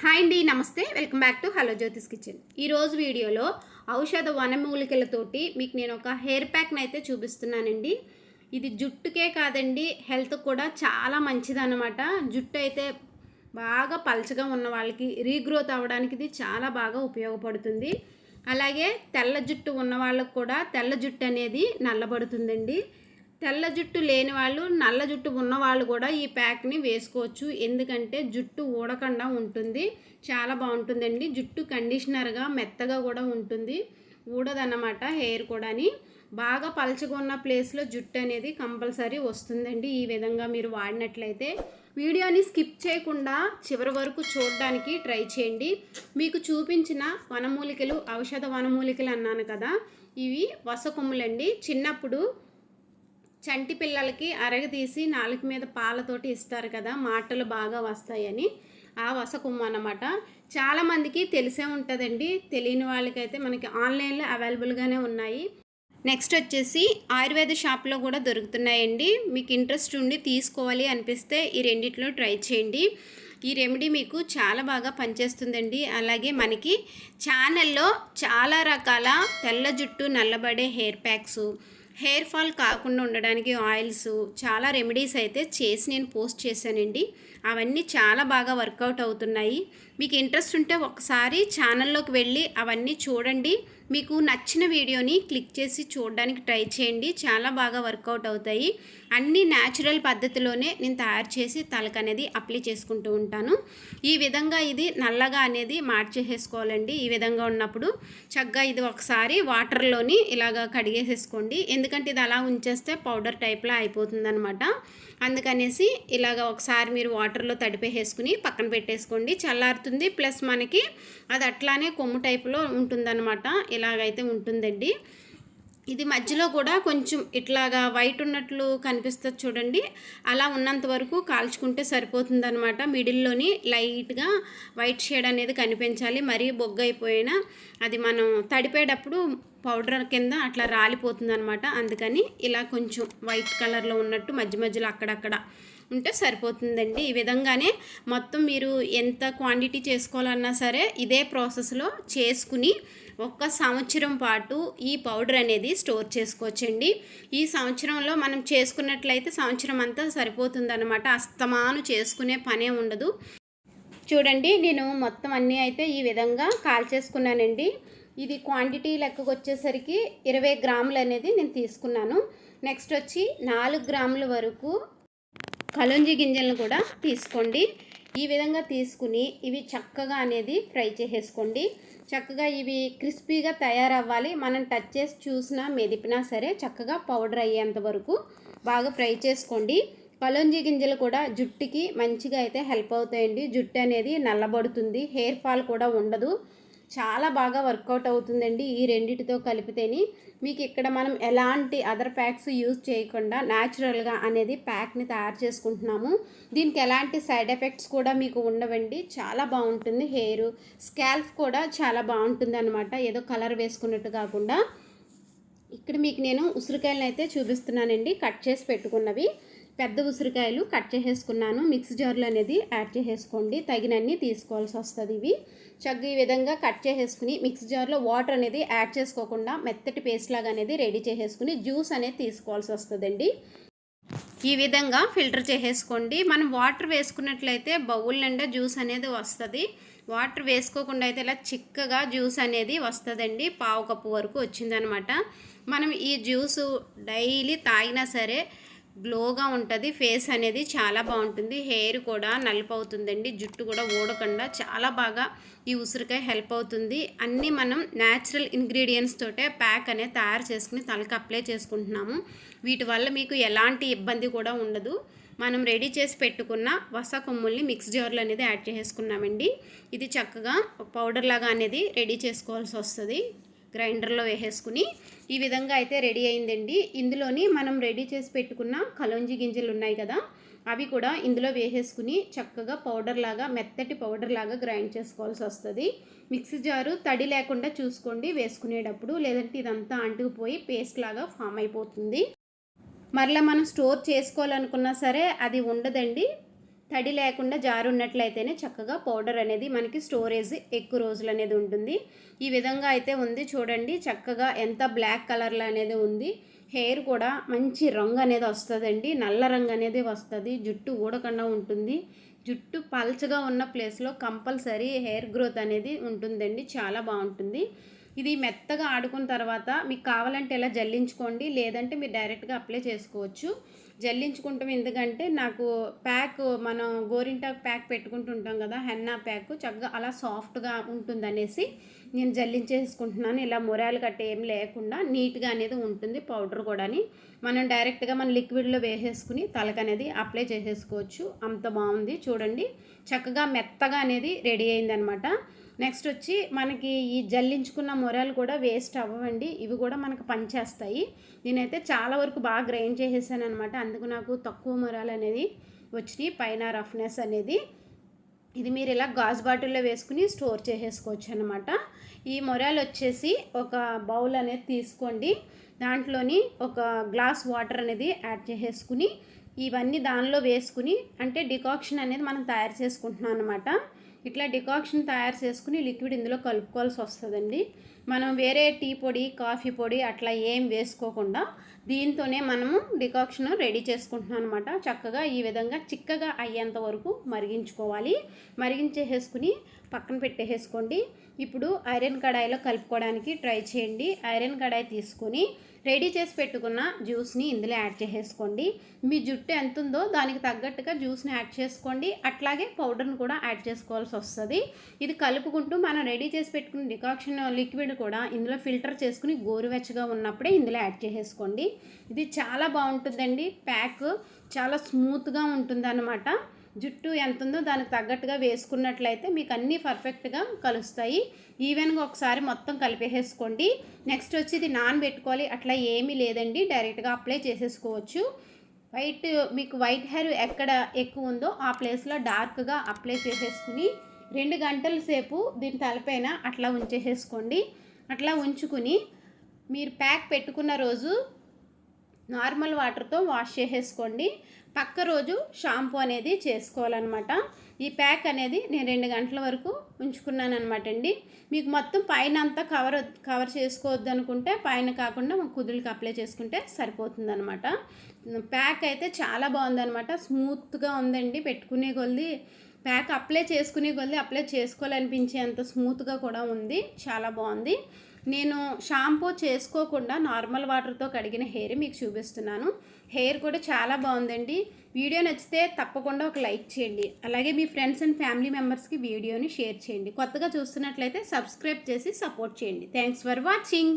Hi అండి నమస్తే. Welcome back to hello Jyothish kitchen. ఈరోజు వీడియోలో ఔషధ వనమూలికలతోటి మీకు నేను ఒక హెయిర్ ప్యాక్ని అయితే చూపిస్తున్నానండి. ఇది జుట్టుకే కాదండి హెల్త్ కూడా చాలా మంచిదన్నమాట. జుట్టు అయితే బాగా పలచగా ఉన్న వాళ్ళకి రీగ్రోత్ అవ్వడానికి ఇది చాలా బాగా ఉపయోగపడుతుంది. అలాగే తెల్ల జుట్టు ఉన్న వాళ్ళకు కూడా తెల్ల జుట్టు అనేది నల్లబడుతుందండి. తెల్ల జుట్టు లేని వాళ్ళు నల్ల జుట్టు ఉన్నవాళ్ళు కూడా ఈ ప్యాక్ని వేసుకోవచ్చు. ఎందుకంటే జుట్టు ఊడకుండా ఉంటుంది. చాలా బాగుంటుందండి. జుట్టు కండిషనర్గా మెత్తగా కూడా ఉంటుంది. ఊడదన్నమాట హెయిర్ కూడాని. బాగా పలచగా ఉన్న ప్లేస్లో జుట్టు అనేది కంపల్సరీ వస్తుందండి ఈ విధంగా మీరు వాడినట్లయితే. వీడియోని స్కిప్ చేయకుండా చివరి వరకు చూడడానికి ట్రై చేయండి. మీకు చూపించిన వనమూలికలు ఔషధ వనమూలికలు అన్నాను కదా. ఇవి వసకొమ్ములండి చిన్నప్పుడు చంటి పిల్లలకి అరగదీసి నాలుక మీద పాలతోటి ఇస్తారు కదా మాటలు బాగా వస్తాయని. ఆ వసకుమ్మ అన్నమాట. చాలామందికి తెలిసే ఉంటుందండి. తెలియని వాళ్ళకైతే మనకి ఆన్లైన్లో అవైలబుల్గానే ఉన్నాయి. నెక్స్ట్ వచ్చేసి ఆయుర్వేద షాప్లో కూడా దొరుకుతున్నాయండి. మీకు ఇంట్రెస్ట్ ఉండి తీసుకోవాలి అనిపిస్తే ఈ రెండిట్లో ట్రై చేయండి. ఈ రెమెడీ మీకు చాలా బాగా పనిచేస్తుందండి. అలాగే మనకి ఛానల్లో చాలా రకాల తెల్ల జుట్టు నల్లబడే హెయిర్ ప్యాక్స్ హెయిర్ ఫాల్ కాకుండా ఉండడానికి ఆయిల్స్ చాలా రెమెడీస్ అయితే చేసి నేను పోస్ట్ చేశానండి. అవన్నీ చాలా బాగా వర్కౌట్ అవుతున్నాయి. మీకు ఇంట్రెస్ట్ ఉంటే ఒకసారి ఛానల్లోకి వెళ్ళి అవన్నీ చూడండి. మీకు నచ్చిన వీడియోని క్లిక్ చేసి చూడడానికి ట్రై చేయండి. చాలా బాగా వర్కౌట్ అవుతాయి. అన్ని న్యాచురల్ పద్ధతిలోనే నేను తయారు చేసి తలకు అనేది అప్లై చేసుకుంటూ ఉంటాను. ఈ విధంగా ఇది నల్లగా అనేది మార్చేసేసుకోవాలండి. ఈ విధంగా ఉన్నప్పుడు చక్కగా ఇది ఒకసారి వాటర్లోని ఇలాగ కడిగేసేసుకోండి. ఎందుకంటే ఇది అలా ఉంచేస్తే పౌడర్ టైప్లో అయిపోతుంది అనమాట అందుకనేసి ఇలాగ ఒకసారి మీరు వాటర్ వాటర్లో తడిపేసేసుకుని పక్కన పెట్టేసుకోండి. చల్లారుతుంది. ప్లస్ మనకి అది అట్లానే కొమ్ము టైపులో ఉంటుందన్నమాట. ఇలాగైతే ఉంటుందండి. ఇది మధ్యలో కూడా కొంచెం ఇట్లాగా వైట్ ఉన్నట్లు కనిపిస్తుంది చూడండి. అలా ఉన్నంత వరకు కాల్చుకుంటే సరిపోతుందనమాట మిడిల్లోని లైట్గా వైట్ షేడ్ అనేది కనిపించాలి. మరీ బొగ్గ అయిపోయినా అది మనం తడిపేటప్పుడు పౌడర్ కింద అట్లా రాలిపోతుంది అనమాట అందుకని ఇలా కొంచెం వైట్ కలర్లో ఉన్నట్టు మధ్య మధ్యలో అక్కడక్కడ ఉంటే సరిపోతుందండి. ఈ విధంగానే మొత్తం మీరు ఎంత క్వాంటిటీ చేసుకోవాలన్నా సరే ఇదే ప్రాసెస్లో చేసుకుని ఒక్క సంవత్సరం పాటు ఈ పౌడర్ అనేది స్టోర్ చేసుకోవచ్చండి. ఈ సంవత్సరంలో మనం చేసుకున్నట్లయితే సంవత్సరం అంతా సరిపోతుందన్నమాట. అస్తమాను చేసుకునే పనే ఉండదు. చూడండి నేను మొత్తం అన్నీ అయితే ఈ విధంగా కాల్ చేసుకున్నానండి ఇది క్వాంటిటీ లెక్కకు వచ్చేసరికి ఇరవై గ్రాములు అనేది నేను తీసుకున్నాను. నెక్స్ట్ వచ్చి నాలుగు గ్రాముల వరకు కలుంజి గింజలను కూడా తీసుకోండి. ఈ విధంగా తీసుకుని ఇవి చక్కగా అనేది ఫ్రై చేసేసుకోండి. చక్కగా ఇవి క్రిస్పీగా తయారవ్వాలి. మనం టచ్ చేసి చూసినా మెదిపినా సరే చక్కగా పౌడర్ అయ్యేంత వరకు బాగా ఫ్రై చేసుకోండి. కలోంజీ గింజలు కూడా జుట్టుకి మంచిగా అయితే హెల్ప్ అవుతాయండి. జుట్టు అనేది నల్లబడుతుంది. హెయిర్ ఫాల్ కూడా ఉండదు. చాలా బాగా వర్కౌట్ అవుతుందండి ఈ రెండిటితో కలిపితేని. మీకు ఇక్కడ మనం ఎలాంటి అదర్ ప్యాక్స్ యూజ్ చేయకుండా న్యాచురల్గా అనేది ప్యాక్ని తయారు చేసుకుంటున్నాము. దీనికి ఎలాంటి సైడ్ ఎఫెక్ట్స్ కూడా మీకు ఉండవండి. చాలా బాగుంటుంది. హెయిర్ స్కాల్ఫ్ కూడా చాలా బాగుంటుంది అనమాట ఏదో కలర్ వేసుకున్నట్టు కాకుండా. ఇక్కడ మీకు నేను ఉసిరికాయలను అయితే చూపిస్తున్నానండి. కట్ చేసి పెట్టుకున్నవి. పెద్ద ఉసిరికాయలు కట్ చేసేసుకున్నాను. మిక్స్ జార్లు అనేది యాడ్ చేసేసుకోండి. తగినన్ని తీసుకోవాల్సి వస్తుంది ఇవి. చక్కగా ఈ విధంగా కట్ చేసేసుకుని మిక్స్ జార్లో వాటర్ అనేది యాడ్ చేసుకోకుండా మెత్తటి పేస్ట్ లాగా అనేది రెడీ చేసేసుకుని జ్యూస్ అనేది తీసుకోవాల్సి వస్తుందండి. ఈ విధంగా ఫిల్టర్ చేసేసుకోండి. మనం వాటర్ వేసుకున్నట్లయితే బౌల్ నిండా జ్యూస్ అనేది వస్తుంది. వాటర్ వేసుకోకుండా అయితే ఇలా చిక్కగా జ్యూస్ అనేది వస్తుందండి. పావు కప్పు వరకు వచ్చిందనమాట. మనం ఈ జ్యూసు డైలీ తాగినా సరే గ్లోగా ఉంటుంది ఫేస్ అనేది చాలా బాగుంటుంది హెయిర్ కూడా నలుపు అవుతుందండి జుట్టు కూడా ఊడకుండా చాలా బాగా ఈ ఉసిరికాయ హెల్ప్ అవుతుంది. అన్నీ మనం న్యాచురల్ ఇంగ్రీడియంట్స్ తోటే ప్యాక్ అనేది తయారు చేసుకుని తలకి అప్లై చేసుకుంటున్నాము. వీటి వల్ల మీకు ఎలాంటి ఇబ్బంది కూడా ఉండదు. మనం రెడీ చేసి పెట్టుకున్న వస కొమ్ముల్ని మిక్స్ జార్లు అనేది యాడ్ చేసుకున్నామండి. ఇది చక్కగా పౌడర్ లాగా అనేది రెడీ చేసుకోవాల్సి వస్తుంది. గ్రైండర్లో వేసేసుకుని ఈ విధంగా అయితే రెడీ అయిందండి. ఇందులోని మనం రెడీ చేసి పెట్టుకున్న కలోంజి గింజలు ఉన్నాయి కదా అవి కూడా ఇందులో వేసేసుకుని చక్కగా పౌడర్ లాగా మెత్తటి పౌడర్ లాగా గ్రైండ్ చేసుకోవాల్సి వస్తుంది. మిక్సీ జారు తడి లేకుండా చూసుకోండి వేసుకునేటప్పుడు లేదంటే ఇదంతా అంటుకుపోయి పేస్ట్ లాగా ఫామ్ అయిపోతుంది. మరలా మనం స్టోర్ చేసుకోవాలనుకున్నా సరే అది ఉండదండి. తడి లేకుండా జారున్నట్లయితేనే చక్కగా పౌడర్ అనేది మనకి స్టోరేజ్ ఎక్కువ రోజులు అనేది ఉంటుంది. ఈ విధంగా అయితే ఉంది చూడండి. చక్కగా ఎంత బ్లాక్ కలర్లో అనేది ఉంది. హెయిర్ కూడా మంచి రంగు అనేది వస్తుందండి. నల్ల రంగు అనేది వస్తుంది. జుట్టు ఊడకుండా ఉంటుంది. జుట్టు పల్చగా ఉన్న ప్లేస్లో కంపల్సరీ హెయిర్ గ్రోత్ అనేది ఉంటుందండి. చాలా బాగుంటుంది. ఇది మెత్తగా ఆడుకున్న తర్వాత మీకు కావాలంటే ఇలా జల్లించుకోండి. లేదంటే మీరు డైరెక్ట్గా అప్లై చేసుకోవచ్చు. జల్లించుకుంటాం. ఎందుకంటే నాకు ప్యాక్ మనం గోరింటాకు ప్యాక్ పెట్టుకుంటుంటాం కదా హెన్నా ప్యాక్ చక్కగా అలా సాఫ్ట్గా ఉంటుంది అనేసి నేను జల్లించేసుకుంటున్నాను. ఇలా మొరాలు కట్ట ఏం లేకుండా నీట్గా అనేది ఉంటుంది పౌడర్ కూడాని. మనం డైరెక్ట్గా మన లిక్విడ్లో వేసేసుకుని తలకు అనేది అప్లై చేసేసుకోవచ్చు. అంత బాగుంది. చూడండి చక్కగా మెత్తగా అనేది రెడీ అయిందనమాట. నెక్స్ట్ వచ్చి మనకి ఈ జల్లించుకున్న మొరలు కూడా వేస్ట్ అవ్వండి ఇవి కూడా మనకు పనిచేస్తాయి. నేనైతే చాలా వరకు బాగా గ్రైండ్ చేసేసాను అనమాట అందుకు నాకు తక్కువ మొరాలు అనేది వచ్చినాయి. పైన రఫ్నెస్ అనేది. ఇది మీరు ఇలా గాజు బాటిల్లో వేసుకుని స్టోర్ చేసేసుకోవచ్చు అనమాట ఈ మొరాలు వచ్చేసి ఒక బౌల్ అనేది తీసుకోండి. దాంట్లోని ఒక గ్లాస్ వాటర్ అనేది యాడ్ చేసేసుకుని ఇవన్నీ దానిలో వేసుకుని అంటే డికాక్షన్ అనేది మనం తయారు చేసుకుంటున్నాం అనమాట ఇట్లా డికాక్షన్ తయారు చేసుకుని లిక్విడ్ ఇందులో కలుపుకోవాల్సి వస్తుందండి. మనం వేరే టీ పొడి కాఫీ పొడి అట్లా ఏం వేసుకోకుండా దీంతోనే మనము డికాక్షన్ రెడీ చేసుకుంటున్నాం అనమాట చక్కగా ఈ విధంగా చిక్కగా అయ్యేంత వరకు మరిగించుకోవాలి. మరిగించేసేసుకుని పక్కన పెట్టేసుకోండి. ఇప్పుడు ఐరన్ కడాయిలో కలుపుకోవడానికి ట్రై చేయండి. ఐరన్ కడాయి తీసుకొని రెడీ చేసి పెట్టుకున్న జ్యూస్ని ఇందులో యాడ్ చేసేసుకోండి. మీ జుట్టు ఎంత ఉందో దానికి తగ్గట్టుగా జ్యూస్ని యాడ్ చేసుకోండి. అట్లాగే పౌడర్ని కూడా యాడ్ చేసుకోవాల్సి వస్తుంది. ఇది కలుపుకుంటూ మనం రెడీ చేసి పెట్టుకున్న డికాక్షన్ లిక్విడ్ కూడా ఇందులో ఫిల్టర్ చేసుకుని గోరువెచ్చగా ఉన్నప్పుడే ఇందులో యాడ్ చేసేసుకోండి. ఇది చాలా బాగుంటుందండి. ప్యాక్ చాలా స్మూత్గా ఉంటుంది అనమాట జుట్టు ఎంత ఉందో దానికి తగ్గట్టుగా వేసుకున్నట్లయితే మీకు అన్నీ పర్ఫెక్ట్గా కలుస్తాయి. ఈవెన్గా ఒకసారి మొత్తం కలిపేసేసుకోండి. నెక్స్ట్ వచ్చి ఇది నాన్ పెట్టుకోవాలి అట్లా ఏమీ లేదండి. డైరెక్ట్గా అప్లై చేసేసుకోవచ్చు. వైట్ మీకు వైట్ హెయిర్ ఎక్కడ ఎక్కువ ఉందో ఆ ప్లేస్లో డార్క్గా అప్లై చేసేసుకుని రెండు గంటల సేపు దీని తలపైన అట్లా ఉంచేసేసుకోండి. అట్లా ఉంచుకుని మీరు ప్యాక్ పెట్టుకున్న రోజు నార్మల్ వాటర్తో వాష్ చేసేసుకోండి. పక్క రోజు షాంపూ అనేది చేసుకోవాలన్నమాట. ఈ ప్యాక్ అనేది నేను రెండు గంటల వరకు ఉంచుకున్నాను అనమాట అండి. మీకు మొత్తం పైన అంతా కవర్ కవర్ చేసుకోవద్దు అనుకుంటే పైన కాకుండా కుదురుకి అప్లై చేసుకుంటే సరిపోతుంది అనమాట ప్యాక్ అయితే చాలా బాగుందనమాట స్మూత్గా ఉందండి. పెట్టుకునే కొద్ది ప్యాక్ అప్లై చేసుకునే కొద్ది అప్లై చేసుకోవాలనిపించే అంత స్మూత్గా కూడా ఉంది. చాలా బాగుంది. నేను షాంపూ చేసుకోకుండా నార్మల్ వాటర్తో కడిగిన హెయిర్ మీకు చూపిస్తున్నాను. హెయిర్ కూడా చాలా బాగుందండి. వీడియో నచ్చితే తప్పకుండా ఒక లైక్ చేయండి. అలాగే మీ ఫ్రెండ్స్ అండ్ ఫ్యామిలీ మెంబర్స్కి వీడియోని షేర్ చేయండి. కొత్తగా చూస్తున్నట్లయితే సబ్స్క్రైబ్ చేసి సపోర్ట్ చేయండి. Thanks for watching.